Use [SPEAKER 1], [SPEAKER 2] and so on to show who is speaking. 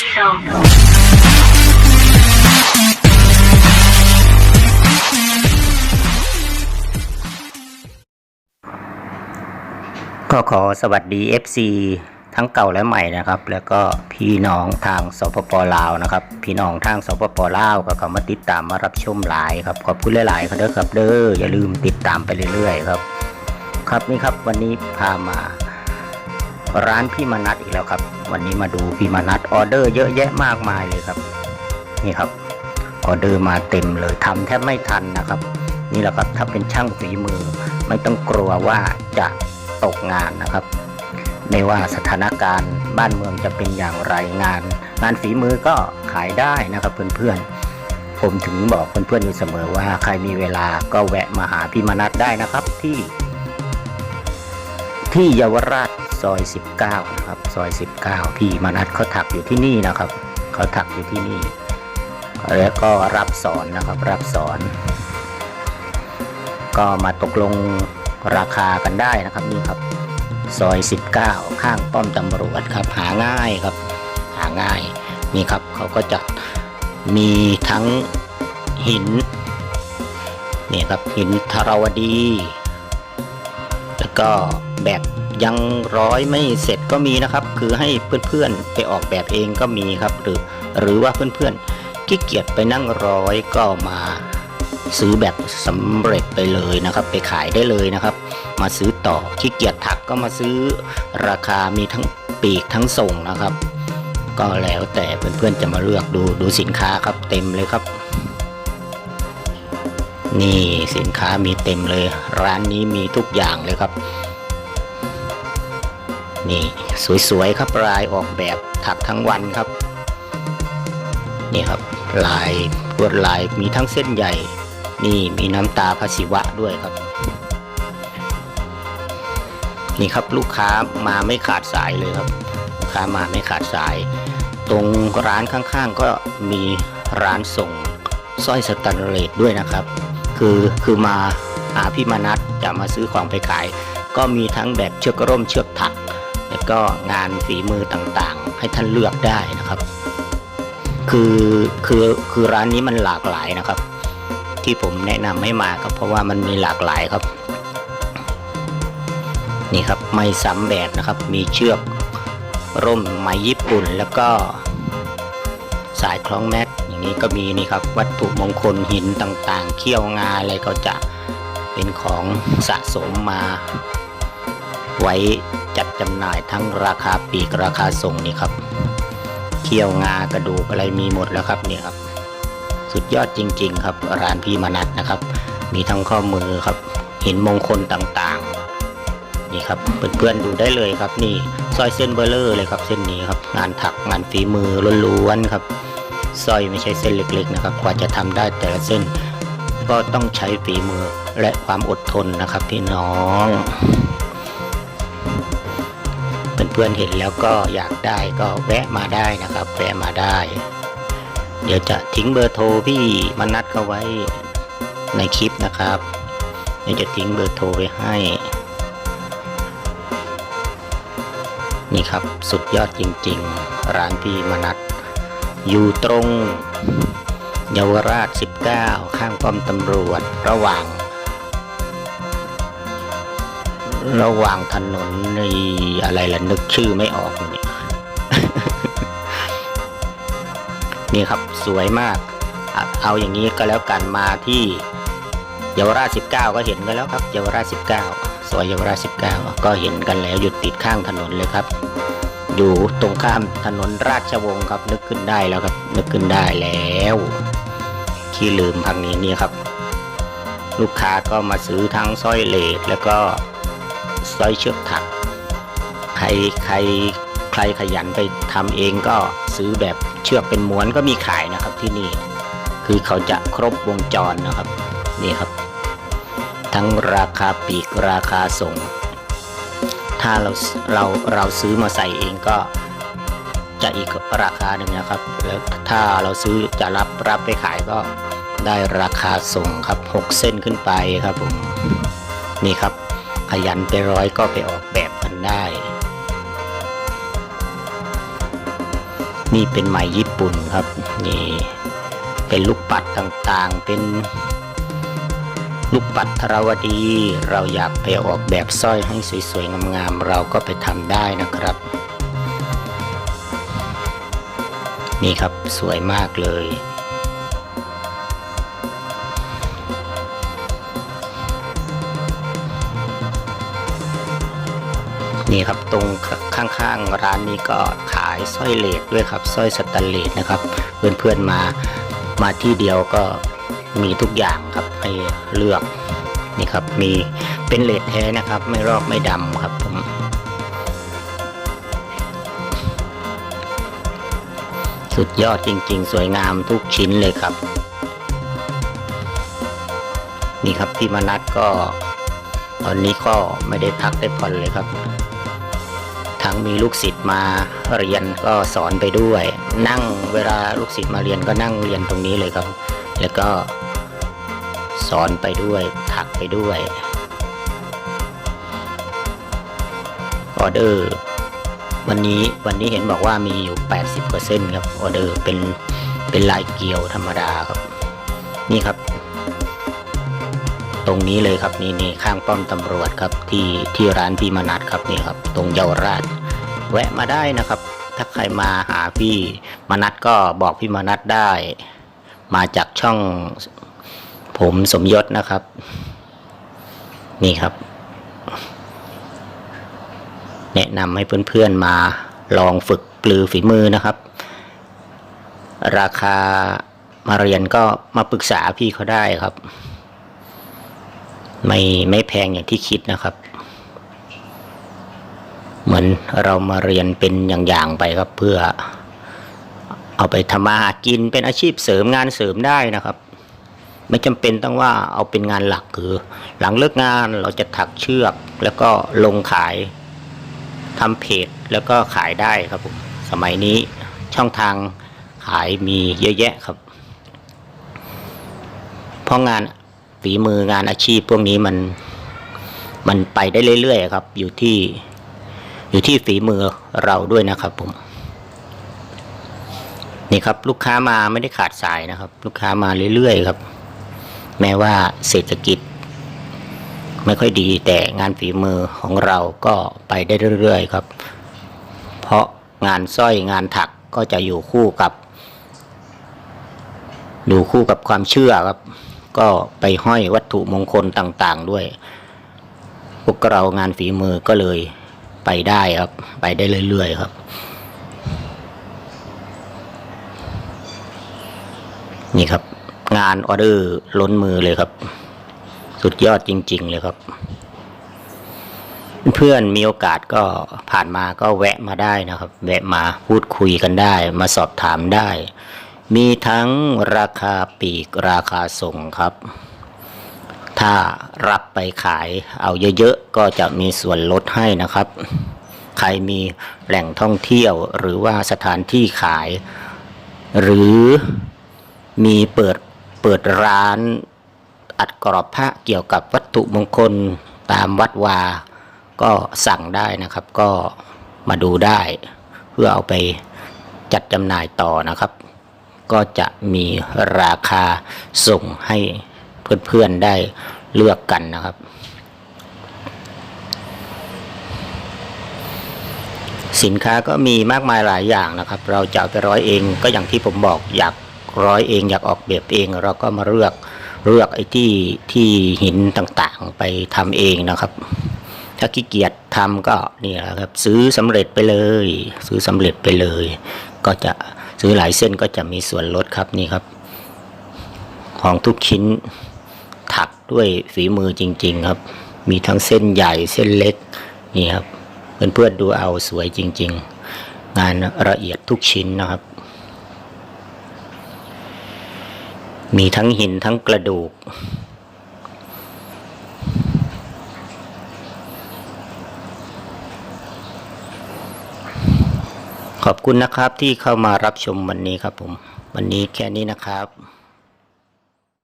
[SPEAKER 1] ก็ขอสวัสดี FC ทั้งเก่าและใหม่นะครับ แล้วก็พี่น้องทางสปปลาวนะครับ พี่น้องทางสปปลาวก็เข้ามาติดตามมารับชมหลายครับขอบคุณหลายๆครับเด้อครับเด้ออย่าลืมติดตามไปเรื่อยๆครับ ครับนี่ครับวันนี้พามา ร้านพี่มนัทอีกแล้วครับ วันนี้มาดูพี่มนัทออเดอร์เยอะแยะมากมายเลยครับ นี่ครับออเดอร์มาเต็มเลยทำแทบไม่ทันนะครับ นี่แหละครับถ้าเป็นช่างฝีมือ ไม่ต้องกลัวว่าจะตกงานนะครับ ไม่ว่าสถานการณ์บ้านเมืองจะเป็นอย่างไรงาน งานฝีมือก็ขายได้นะครับเพื่อนๆผมถึงบอกเพื่อนๆอยู่เสมอว่าใครมีเวลาก็แวะมาหาพี่มนัทได้นะครับที่ ที่เยาวราช ซอย 19 นะครับ ซอย 19 พี่มนัทเขาถักอยู่ที่นี่นะครับเขาถักอยู่ที่นี่ แล้วก็รับสอนนะครับ รับสอน ก็มาตกลงราคากันได้นะครับนี่ครับ ซอย 19 ข้างป้อมตำรวจครับ หาง่ายครับ หาง่ายนี่ครับเขาก็จะมีทั้งหินนี่ครับหินทรวดี แล้วก็แบบ ยังร้อยไม่เสร็จก็มีนะครับ คือให้เพื่อนๆไปออกแบบเองก็มีครับ หรือหรือว่าเพื่อนๆขี้เกียจไปนั่งร้อยก็มาซื้อแบบสำเร็จไปเลยนะครับ ไปขายได้เลยนะครับ มาซื้อต่อขี้เกียจถักก็มาซื้อราคามีทั้งปีกทั้งส่งนะครับ ก็แล้วแต่เพื่อนๆจะมาเลือกดูดูสินค้าครับเต็มเลยครับ นี่สินค้ามีเต็มเลย ร้านนี้มีทุกอย่างเลยครับ นี่สวยๆครับลายออกแบบถักทั้งวันครับ นี่ครับลายลวดลายมีทั้งเส้นใหญ่ นี่มีน้ำตาพระศิวะด้วยครับ นี่ครับลูกค้ามาไม่ขาดสายเลยครับ ลูกค้ามาไม่ขาดสาย ตรงร้านข้างๆก็มีร้านส่งสร้อยสแตนเลสด้วยนะครับ คือคือมาหาพี่มานัดจะมาซื้อของไปขาย ก็มีทั้งแบบเชือกร่มเชือกถัก ก็งานฝีมือต่างๆ ให้ท่านเลือกได้นะครับ คือคือคือร้านนี้มันหลากหลายนะครับ ที่ผมแนะนำให้มาก็เพราะว่ามันมีหลากหลายครับ นี่ครับไม่ซ้ำแบบนะครับ มีเชือกร่มไหมญี่ปุ่นแล้วก็สายคล้องแม็กอย่างนี้ก็มีนี่ครับ วัตถุมงคลหินต่างๆ เขี้ยวงาอะไรก็จะเป็นของสะสมมาไว้ จำหน่ายทั้งราคาปีกราคาส่งนี่ครับเขี้ยวงากระดูกอะไรมีหมดแล้วครับนี่ครับ สุดยอดจริง ๆ ครับร้านพี่มนัทนะครับ มีทั้งข้อมือครับหินมงคลต่างๆ นี่ครับเพื่อนๆดูได้เลยครับ นี่สร้อยเส้นเบลเลอร์เลยครับเส้นนี้ครับ งานถักงานฝีมือล้วนๆครับสร้อยไม่ใช่เส้นเล็กๆนะครับกว่าจะทำได้แต่ละเส้น ก็ต้องใช้ฝีมือและความอดทนนะครับพี่น้อง เพื่อนๆเห็นแล้วก็อยากได้ก็แวะมาได้นะครับแวะมาได้ เดี๋ยวจะทิ้งเบอร์โทรพี่มนัดเขาไว้ในคลิปนะครับ เดี๋ยวจะทิ้งเบอร์โทรไว้ให้ นี่ครับสุดยอดจริงๆ ร้านพี่มนัดอยู่ตรงเยาวราช 19 ข้างป้อมตำรวจระหว่าง ระหว่างถนนในอะไรล่ะนึกชื่อไม่ออกนี่นี่ครับสวยมาก เอาอย่างนี้ก็แล้วกันมาที่เยาวราช 19 ก็เห็นกันแล้วครับเยาวราช 19 ซอยเยาวราช 19 ก็เห็นกันแล้วอยู่ติดข้างถนนเลยครับ อยู่ตรงข้ามถนนราชวงศ์ครับ นึกขึ้นได้แล้วครับ นึกขึ้นได้แล้วที่ลืมพังนี้นี่ครับ ลูกค้าก็มาซื้อทั้งสร้อยเลดแล้วก็ สร้อยเชือกถัก ใครใครใครขยันไปทำเองก็ซื้อแบบเชือกเป็นม้วนก็มีขายนะครับที่นี่ คือเขาจะครบวงจรนะครับ นี่ครับ ทั้งราคาปีกราคาส่ง ถ้าเราเราเราซื้อมาใส่เองก็จะอีกราคาหนึ่งนะครับ แล้วถ้าเราซื้อจะรับรับไปขายก็ได้ราคาส่งครับ 6 เส้นขึ้นไปครับผม นี่ครับ ขยันไปร้อยก็ไปออกแบบกันได้ นี่เป็นไหมญี่ปุ่นครับ นี่เป็นลูกปัดต่างๆ เป็นลูกปัดธรวดี เราอยากไปออกแบบสร้อยให้สวยๆงามๆเราก็ไปทำได้นะครับ นี่ครับสวยมากเลย นี่ครับตรงข้างๆร้านนี้ก็ขายสร้อยเลดด้วยครับสร้อยสแตนเลสนะครับ เพื่อนๆมามาที่เดียวก็มีทุกอย่างครับให้เลือกนี่ครับมีเป็นเลดแท้นะครับ ไม่รอกไม่ดำครับผมสุดยอดจริงๆ สวยงามทุกชิ้นเลยครับ นี่ครับพี่มนัทก็ ตอนนี้ก็ไม่ได้พักได้ผ่อนเลยครับังมีลูกศิษย์มาเรียนก็สอนไปด้วย นั่งเวลาลูกศิษย์มาเรียนก็นั่งเรียนตรงนี้เลยครับ แล้วก็สอนไปด้วยถักไปด้วยออเดอร์วันนี้วันนี้เห็นบอกว่ามีอยู่ 80%ครับออเดอร์เป็นเป็นลายเกลียวธรรมดาครับ นี่ครับ ตรงนี้เลยครับนี่นี่ข้างป้อมตำรวจครับที่ที่ร้านพี่มนัทครับนี่ครับ ตรงเยาวราช แวะมาได้นะครับ ถ้าใครมาหาพี่มนัทก็บอกพี่มนัทได้ มาจากช่องผมสมยศนะครับ นี่ครับ แนะนำให้เพื่อนๆมาลองฝึกปลือฝีมือนะครับ ราคามาเรียนก็มาปรึกษาพี่เขาได้ครับ ไม่ไม่แพงอย่างที่คิดนะครับ เหมือนเรามาเรียนเป็นอย่างๆไปครับเพื่อ เอาไปทำมาหากินเป็นอาชีพเสริมงานเสริมได้นะครับ ไม่จำเป็นต้องว่าเอาเป็นงานหลักคือ หลังเลิกงานเราจะถักเชือก แล้วก็ลงขายทำเพจแล้วก็ขายได้ครับผมสมัยนี้ช่องทางขายมีเยอะแยะครับ เพราะงานฝีมืองานอาชีพพวกนี้มันมันไปได้เรื่อยๆครับ อยู่ที่ อยู่ที่ฝีมือเราด้วยนะครับผม นี่ครับ ลูกค้ามาไม่ได้ขาดสายนะครับ ลูกค้ามาเรื่อยๆครับ แม้ว่าเศรษฐกิจ ไม่ค่อยดีแต่งานฝีมือของเราก็ไปได้เรื่อยๆครับ เพราะงานสร้อยงานถักก็จะอยู่คู่กับอยู่คู่กับความเชื่อครับ ก็ไปห้อยวัตถุมงคลต่างๆด้วย พวกเรางานฝีมือก็เลย ไปได้ครับ ไปได้เรื่อยๆครับ นี่ครับ งานออเดอร์ล้นมือเลยครับ สุดยอดจริง ๆ เลยครับ เพื่อนมีโอกาสก็ผ่านมาก็แวะมาได้นะครับ แวะมาพูดคุยกันได้ มาสอบถามได้ มีทั้งราคาปีกราคาส่งครับ ถ้ารับไปขายเอาเยอะๆก็จะมีส่วนลดให้นะครับ ใครมีแหล่งท่องเที่ยวหรือว่าสถานที่ขาย หรือมีเปิดเปิดร้านอัดกรอบพระเกี่ยวกับวัตถุมงคลตามวัดวา ก็สั่งได้นะครับ ก็มาดูได้ เพื่อเอาไปจัดจำหน่ายต่อนะครับ ก็จะมีราคาส่งให้ เพื่อนๆได้เลือกกันนะครับ สินค้าก็มีมากมายหลายอย่างนะครับ เราจะไปร้อยเองก็อย่างที่ผมบอกอยากร้อยเองอยากออกแบบเอง เราก็มาเลือกเลือกไอ้ที่ที่หินต่างๆไปทำเองนะครับถ้าขี้เกียจทำก็นี่แหละครับ ซื้อสำเร็จไปเลย ซื้อสำเร็จไปเลย ก็จะซื้อหลายเส้นก็จะมีส่วนลดครับนี่ครับ ของทุกชิ้น ถักด้วยฝีมือจริง ๆ ครับ มีทั้งเส้นใหญ่เส้นเล็กนี่ครับเพื่อนๆดูเอาสวยจริง ๆ งานละเอียดทุกชิ้นนะครับ มีทั้งหินทั้งกระดูก ขอบคุณนะครับที่เข้ามารับชมวันนี้ครับผม วันนี้แค่นี้นะครับ